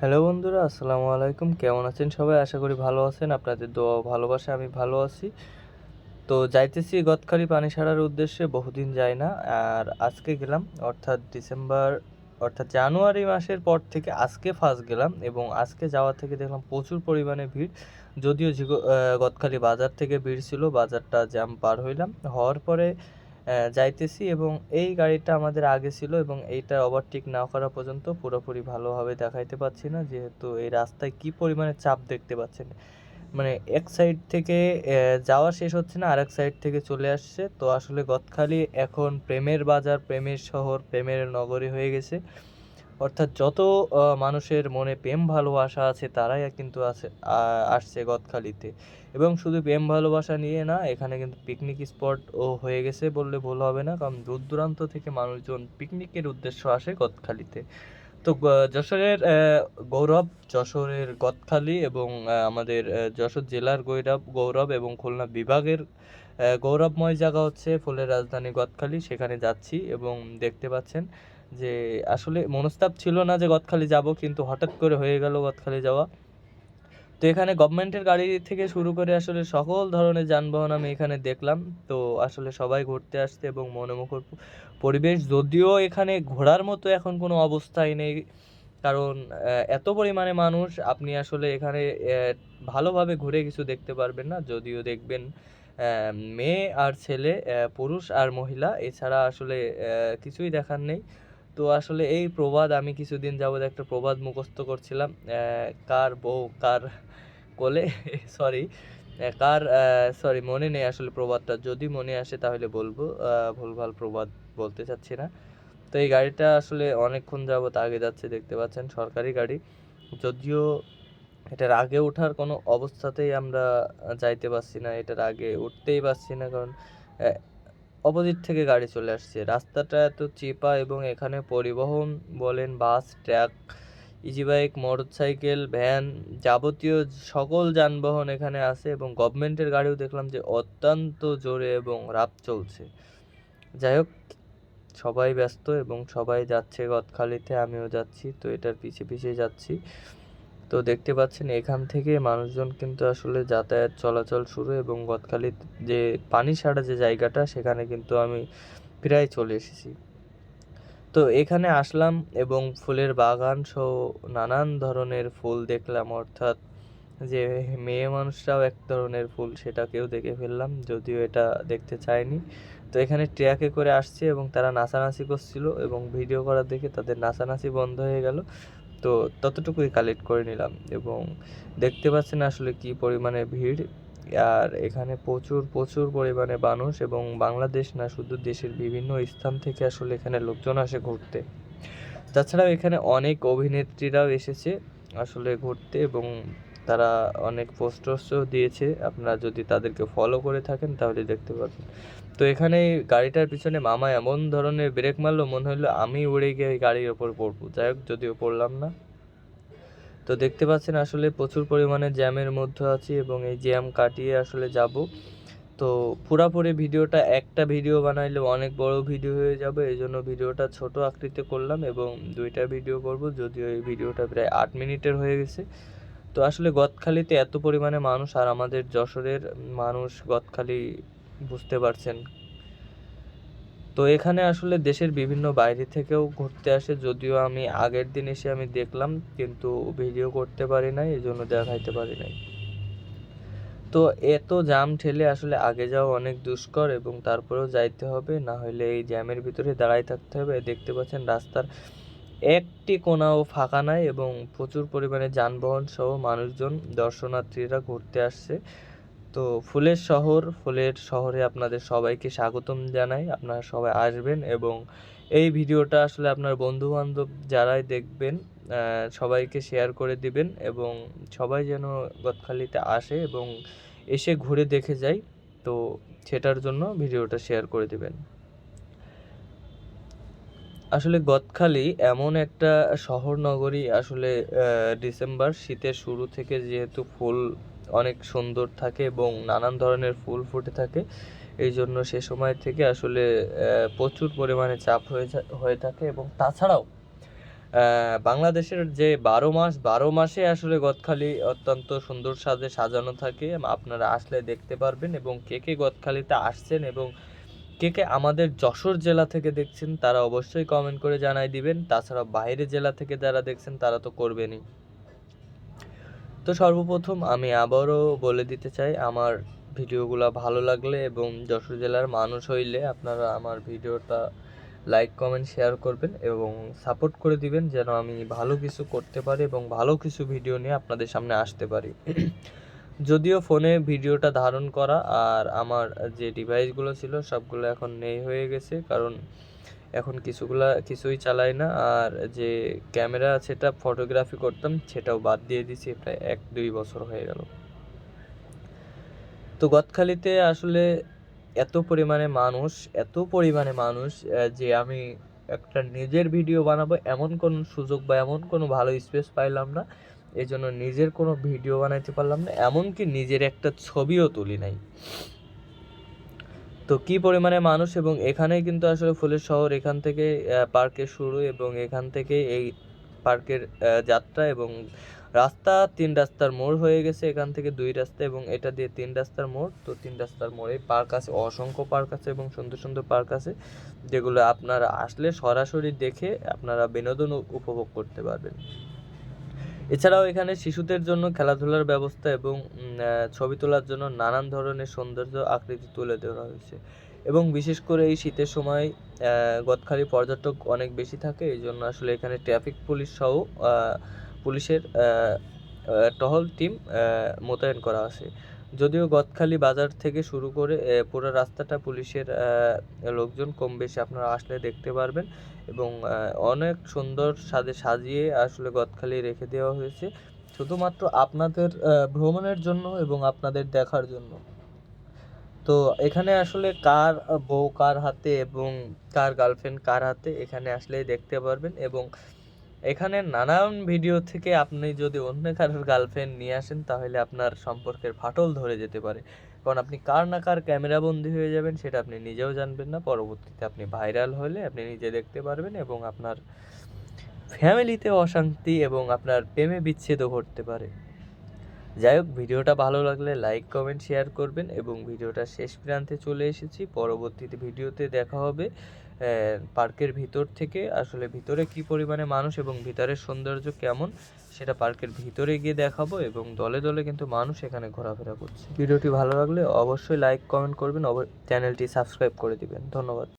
Hello বন্ধুরা, আসসালামু আলাইকুম। কেমন আছেন সবাই? আশা করি ভালো আছেন। আপনাদের দোয়া ভালোবাসা, আমি ভালো আছি। তো যাইতেছি গদখালি পানি সারার উদ্দেশ্যে, বহুদিন যাই না। আর আজকে গেলাম, অর্থাৎ ডিসেম্বর, অর্থাৎ জানুয়ারি মাসের পর থেকে আজকে ফার্স্ট গেলাম এবং আজকে যাওয়া থেকে দেখলাম প্রচুর পরিমাণে ভিড়। যদিও গদখালি বাজার থেকে ভিড় ছিল, বাজারটা জ্যাম পার হইলাম। হওয়ার পরে যাইতেছি এবং এই গাড়িটা আমাদের আগে ছিল এবং এইটা ওভারটেক না করা পর্যন্ত পুরোপুরি ভালোভাবে দেখাইতে পাচ্ছি না, যেহেতু এই রাস্তায় কি পরিমাণে চাপ দেখতে পাচ্ছেন। মানে এক সাইড থেকে যাওয়া শেষ হচ্ছে না, আরেক সাইড থেকে চলে আসছে। তো আসলে গদখালি এখন প্রেমের বাজার, প্রেমের শহর, প্রেমের নগরী হয়ে গেছে। অর্থাৎ যত মানুষের মনে প্রেম ভালোবাসা আছে, তারাই কিন্তু আছে আসছে গদখালিতে। এবং শুধু প্রেম ভালোবাসা নিয়ে না, এখানে কিন্তু পিকনিক স্পটও হয়ে গেছে বললে ভুল হবে না, কারণ দূর দূরান্ত থেকে মানুষজন পিকনিকের উদ্দেশ্য আসে গদখালিতে। তো যশোরের গৌরব, যশোরের গদখালি এবং আমাদের যশোর জেলার গৌরব গৌরব এবং খুলনা বিভাগের গৌরবময় জায়গা হচ্ছে ফুলের রাজধানী গদখালি, সেখানে যাচ্ছি এবং দেখতে পাচ্ছেন যে আসলে মনস্তাপ ছিল না যে গদখালি যাব, কিন্তু হঠাৎ করে হয়ে গেল গদখালি যাওয়া। তো এখানে গভর্নমেন্টের গাড়ি থেকে শুরু করে আসলে সকল ধরনের যানবাহন আমি এখানে দেখলাম। তো আসলে সবাই ঘুরতে আসছে এবং মনোমুখর পরিবেশ। যদিও এখানে ঘোরার মতো এখন কোনো অবস্থাই নেই, কারণ এত পরিমাণে মানুষ, আপনি আসলে এখানে ভালোভাবে ঘুরে কিছু দেখতে পারবেন না। যদিও দেখবেন মেয়ে আর ছেলে পুরুষ আর মহিলা, এছাড়া আসলে কিছুই দেখার নেই। তো আসলে এই প্রবাদ আমি কিছুদিন যাবত একটা প্রবাদ মুখস্থ করছিলাম কার বউ কার কোলে সরি কার সরি মনে নেই আসলে প্রবাদটা। যদি মনে আসে তাহলে বলব ভুলভাল প্রবাদ বলতে চাচ্ছি না। তো এই গাড়িটা আসলে অনেকক্ষণ যাবত আগে যাচ্ছে, দেখতে পাচ্ছেন, সরকারি গাড়ি। যদিও এটার আগে ওঠার কোনো অবস্থাতেই আমরা যাইতে পারছি না, এটার আগে উঠতেই পারছি না, কারণ অপোজিট থেকে গাড়ি চলে আসছে। রাস্তাটা এত চেপা এবং এখানে পরিবহন বলেন, bus, truck easy bike motorcycle, van যাবতীয় সকল যানবাহন এখানে আছে এবং গভর্নমেন্টের গাড়িও দেখলাম যে অত্যন্ত জোরে এবং রাত চলছে। যাই হোক, সবাই ব্যস্ত এবং সবাই যাচ্ছে গদখালিতে, আমিও যাচ্ছি, তো এটার পিছে পিছে যাচ্ছি। তো দেখতে পাচ্ছেন এখান থেকে মানুষজন কিন্তু আসলে যাতায়াত চলাচল শুরু এবং গদখালির যে পানি ছাড়া যে জায়গাটা, সেখানে কিন্তু আমি প্রায় চলে এসেছি। তো এখানে আসলাম এবং ফুলের বাগান সহ নানান ধরনের ফুল দেখলাম, অর্থাৎ যে মেয়ে মানুষরাও এক ধরনের ফুল সেটাকেও দেখে ফেললাম, যদিও এটা দেখতে চাইনি। তো এখানে ট্র্যাকে করে আসছে এবং তারা নাচানাচি করছিল এবং ভিডিও করা দেখে তাদের নাচানাচি বন্ধ হয়ে গেল। তো ততটুকুই কালেক্ট করে নিলাম এবং দেখতে পাচ্ছেন আসলে কি পরিমাণে ভিড়। আর এখানে প্রচুর প্রচুর পরিমাণে মানুষ এবং বাংলাদেশ না, শুধু দেশের বিভিন্ন স্থান থেকে আসলে এখানে লোকজন আসে ঘুরতে। তাছাড়াও এখানে অনেক অভিনেত্রীরাও এসেছে আসলে ঘুরতে এবং তারা অনেক পোস্টার্সও দিয়েছে। আপনারা যদি তাদেরকে ফলো করে থাকেন, তাহলে দেখতে পারবেন। তো এখানে গাড়িটার পিছনে মামা এমন ধরনের ব্রেক মারলো, মনে হলো আমি উড়ে গিয়ে গাড়ির ওপর পড়ব। যাই হোক, যদিও পড়লাম না। তো দেখতে পাচ্ছেন, আসলে প্রচুর পরিমাণে জ্যামের মধ্যে আছি এবং এই জ্যাম কাটিয়ে আসলে যাব। তো পুরাপুরি ভিডিওটা একটা ভিডিও বানাইলে অনেক বড় ভিডিও হয়ে যাবে। এই জন্য ভিডিওটা ছোট আকৃতি করলাম এবং দুইটা ভিডিও করব। যদিও এই ভিডিওটা প্রায় আট মিনিটের হয়ে গেছে। তো আসলে গদখালিতে এত পরিমাণে মানুষ আর আমাদের যশোরের মানুষ গদখালি বুঝতে পারছেন। তো এখানে আসলে দেশের বিভিন্ন বাইরে থেকেও ঘুরতে আসে, যদিও আমি আগের দিন এসে আমি দেখলাম, কিন্তু ভিডিও করতে পারি নাই এই জন্য দেখাইতে পারি নাই। তো এত জ্যাম ঠেলে আসলে আগে যাওয়া অনেক দুষ্কর এবং তারপরেও যাইতে হবে, না হলে এই জ্যামের ভিতরে দাঁড়াই থাকতে হবে। দেখতে পাচ্ছেন রাস্তার একটি কোনাও ফাঁকা নাই এবং প্রচুর পরিমাণে যানবাহন সহ মানুষজন, দর্শনার্থীরা ঘুরতে আসছে। তো ফুলের শহর, ফুলের শহরে আপনাদের সবাইকে স্বাগতম জানাই। আপনারা সবাই আসবেন এবং এই ভিডিওটা আসলে আপনার বন্ধু বান্ধব যারাই দেখবেন সবাইকে শেয়ার করে দিবেন এবং সবাই যেন গদখালিতে আসে এবং এসে ঘুরে দেখে যায়, তো সেটার জন্য ভিডিওটা শেয়ার করে দিবেন। আসলে গদখালি এমন একটা শহর নগরী আসলে ডিসেম্বর শীতের শুরু থেকে যেহেতু ফুল অনেক সুন্দর থাকে এবং নানান ধরনের ফুল ফুটে থাকে, এই জন্য সে সময় থেকে আসলে প্রচুর পরিমাণে চাপ হয়ে হয়ে থাকে এবং তাছাড়াও বাংলাদেশের যে বারো মাস, বারো মাসে আসলে গদখালি অত্যন্ত সুন্দর সাজে সাজানো থাকে। আপনারা আসলে দেখতে পারবেন এবং কে কে গদখালিতে আসছেন এবং কে কে আমাদের যশোর জেলা থেকে দেখছেন, তারা অবশ্যই কমেন্ট করে জানাই দিবেন। তাছাড়া বাইরে জেলা থেকে যারা দেখছেন, তারা তো করবেনই। তো সর্বপ্রথম আমি আবারও বলে দিতে চাই, আমার ভিডিওগুলো ভালো লাগলে এবং যশোর জেলার মানুষ হইলে আপনারা আমার ভিডিওটা লাইক কমেন্ট শেয়ার করবেন এবং সাপোর্ট করে দিবেন, যেন আমি ভালো কিছু করতে পারি এবং ভালো কিছু ভিডিও নিয়ে আপনাদের সামনে আসতে পারি। যদিও ফোনে ভিডিওটা ধারণ করা আর আমার যে ডিভাইসগুলো ছিল সবগুলো এখন নেই হয়ে গেছে, কারণ এখন কিছুগুলা, কিছুই চালাই না। আর যে ক্যামেরা সেটা ফটোগ্রাফি করতাম, সেটাও বাদ দিয়ে দিছি, প্রায় এক, দুই বছর হয়ে গেল। তো গদখালিতে আসলে এত পরিমাণে মানুষ, এত পরিমাণে মানুষ যে আমি একটা নিজের ভিডিও বানাবো, এমন কোনো সুযোগ বা এমন কোনো ভালো স্পেস পাইলাম না। এই জন্য নিজের কোনো ভিডিও বানাইতে পারলাম না, এমনকি নিজের একটা ছবিও তুলি নাই। তো কি পরিমাণে মানুষ এবং এখানে কিন্তু আসলে ফুলের শহর, এখান থেকে পার্কের শুরু এবং এখান থেকে এই পার্কের যাত্রা এবং রাস্তা, তিন রাস্তার মোড় হয়ে গেছে, এখান থেকে দুই রাস্তা এবং এটা দিয়ে তিন রাস্তার মোড়। তো তিন রাস্তার মোড়ে পার্ক আছে, অসংখ্য পার্ক আছে এবং সুন্দর সুন্দর পার্ক আছে, যেগুলো আপনারা আসলে সরাসরি দেখে আপনারা বিনোদন উপভোগ করতে পারবেন। এছাড়াও এখানে শিশুদের জন্য খেলাধুলার ব্যবস্থা এবং ছবি তোলার জন্য নানান ধরনের সৌন্দর্য আকৃতি তুলে দেওয়া হয়েছে। এবং বিশেষ করে এই শীতের সময় গদখালি পর্যটক অনেক বেশি থাকে, এই জন্য আসলে এখানে ট্রাফিক পুলিশ সহ পুলিশের টহল টিম মোতায়েন করা আছে। যদিও গদখালি বাজার থেকে শুরু করে পুরো রাস্তাটা পুলিশের লোকজন কম বেশি আপনারা আসলে দেখতে পারবেন এবং অনেক সুন্দর সাজে সাজিয়ে আসলে গদখালি রেখে দেওয়া হয়েছে। শুধুমাত্র আপনাদের ভ্রমণের জন্য এবং আপনাদের দেখার জন্য। তো এখানে আসলে কার বউ কার হাতে এবং কার গার্লফ্রেন্ড কার হাতে এখানে আসলেই দেখতে পারবেন এবং এখানে নানান ভিডিও থেকে আপনি যদি অন্য কারোর গার্লফ্রেন্ড নিয়ে আসেন, তাহলে আপনার সম্পর্কের ফাটল ধরে যেতে পারে। কারণ আপনি কার না কার ক্যামেরা বন্দি হয়ে যাবেন, সেটা আপনি নিজেও জানবেন না। পরবর্তীতে আপনি ভাইরাল হলে আপনি নিজে দেখতে পারবেন এবং আপনার ফ্যামিলিতে অশান্তি এবং আপনার প্রেমে বিচ্ছেদও ঘটতে পারে। যাই হোক, ভিডিওটা ভালো লাগলে লাইক কমেন্ট শেয়ার করবেন এবং ভিডিওটা শেষ প্রান্তে চলে এসেছি। পরবর্তীতে ভিডিওতে দেখা হবে। পার্কের ভিতর থেকে আসলে ভিতরে কি পরিমাণে মানুষ এবং ভিতরের সৌন্দর্য কেমন, সেটা পার্কের ভিতরে গিয়ে দেখাবো এবং দলে দলে কিন্তু মানুষ এখানে ঘোরাফেরা করছে। ভিডিওটি ভালো লাগলে অবশ্যই লাইক কমেন্ট করবেন চ্যানেলটি সাবস্ক্রাইব করে দিবেন। ধন্যবাদ।